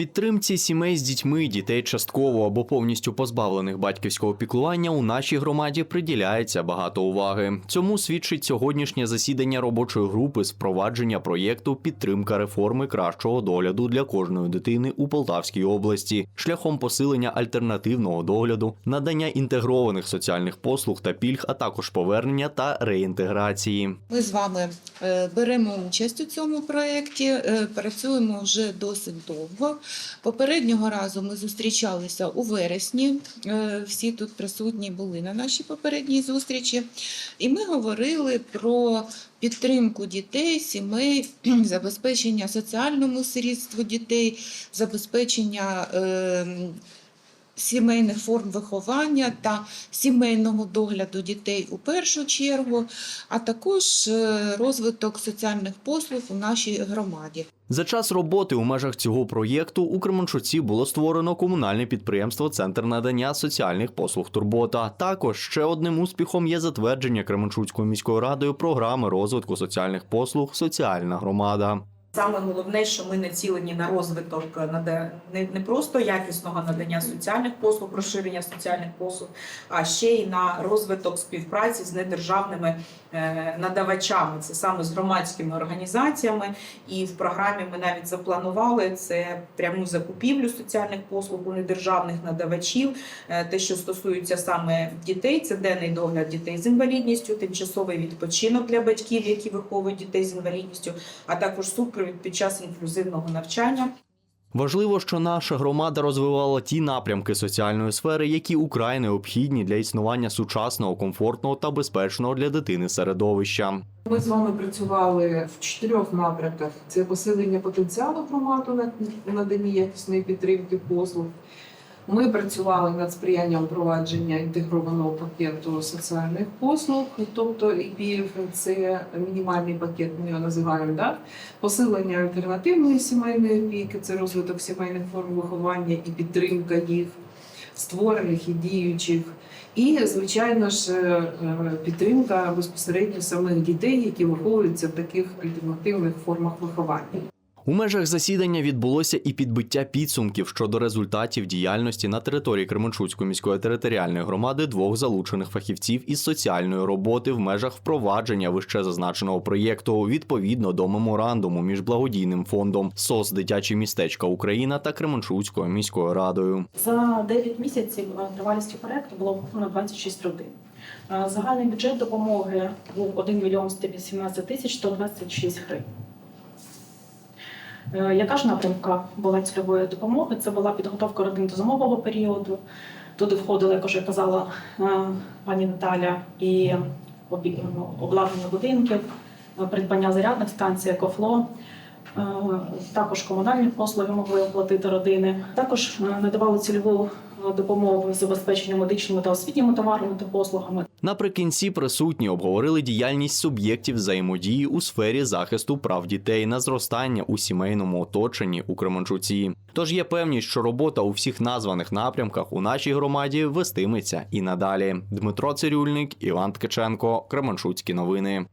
Підтримці сімей з дітьми, дітей частково або повністю позбавлених батьківського піклування у нашій громаді приділяється багато уваги. Цьому свідчить сьогоднішнє засідання робочої групи з впровадження проєкту підтримка реформи кращого догляду для кожної дитини у Полтавській області, шляхом посилення альтернативного догляду, надання інтегрованих соціальних послуг та пільг, а також повернення та реінтеграції. Ми з вами е, беремо участь у цьому проєкті, е, працюємо вже досить довго. Попереднього разу ми зустрічалися у вересні. е, Всі тут присутні були на нашій попередній зустрічі, і ми говорили про підтримку дітей, сімей, забезпечення соціальному сирітству дітей, забезпечення. Сімейних форм виховання та сімейного догляду дітей у першу чергу, а також е, розвиток соціальних послуг у нашій громаді. За час роботи у межах цього проєкту у Кременчуці було створено комунальне підприємство Центр надання соціальних послуг Турбота. Також ще одним успіхом є затвердження Кременчуцькою міською радою програми розвитку соціальних послуг Соціальна громада. Саме головне, що ми націлені на розвиток не, просто якісного надання соціальних послуг, розширення соціальних послуг, а ще й на розвиток співпраці з недержавними е, надавачами, це саме з громадськими організаціями. І в програмі ми навіть запланували це пряму закупівлю соціальних послуг у недержавних надавачів. Е, Те, що стосується саме дітей, це денний догляд дітей з інвалідністю, тимчасовий відпочинок для батьків, які виховують дітей з інвалідністю, а також супровід під час інклюзивного навчання. Важливо, що наша громада розвивала ті напрямки соціальної сфери, які украй необхідні для існування сучасного, комфортного та безпечного для дитини середовища. Ми з вами працювали в чотирьох напрямках: це посилення потенціалу громади на наданні якісної підтримки послуг. Ми працювали над сприянням впровадження інтегрованого пакету соціальних послуг, тобто ІПІФ, це мінімальний пакет, ми його називаємо, да? посилення альтернативної сімейної опіки, це розвиток сімейних форм виховання і підтримка їх, створених і діючих. І, звичайно ж, е, е, підтримка безпосередньо самих дітей, які виховуються в таких альтернативних формах виховання. У межах засідання відбулося і підбиття підсумків щодо результатів діяльності на території Кременчуцької міської територіальної громади двох залучених фахівців із соціальної роботи в межах впровадження вище зазначеного проєкту відповідно до меморандуму між благодійним фондом СОС Дитячі містечка Україна та Кременчуцькою міською радою. За 9 місяців е, тривалістю проекту було виконано 26 родин. Е, Загальний бюджет допомоги був 1 мільйон 118 тисяч 126 гривень. Е, Яка ж напрямка була цільової допомоги? Це була підготовка родин до зимового періоду. Туди входили, як вже казала е, пані Наталя, і обладнання будинків, е, придбання зарядних станцій, екофло. Е, Також комунальні послуги могли оплатити родини. Також надавали цільову допомогу забезпечення медичними та освітніми товарами та послугами. Наприкінці присутні обговорили діяльність суб'єктів взаємодії у сфері захисту прав дітей на зростання у сімейному оточенні у Кременчуці. Тож є певність, що робота у всіх названих напрямках у нашій громаді вестиметься і надалі. Дмитро Цирюльник, Іван Ткаченко, Кременчуцькі новини.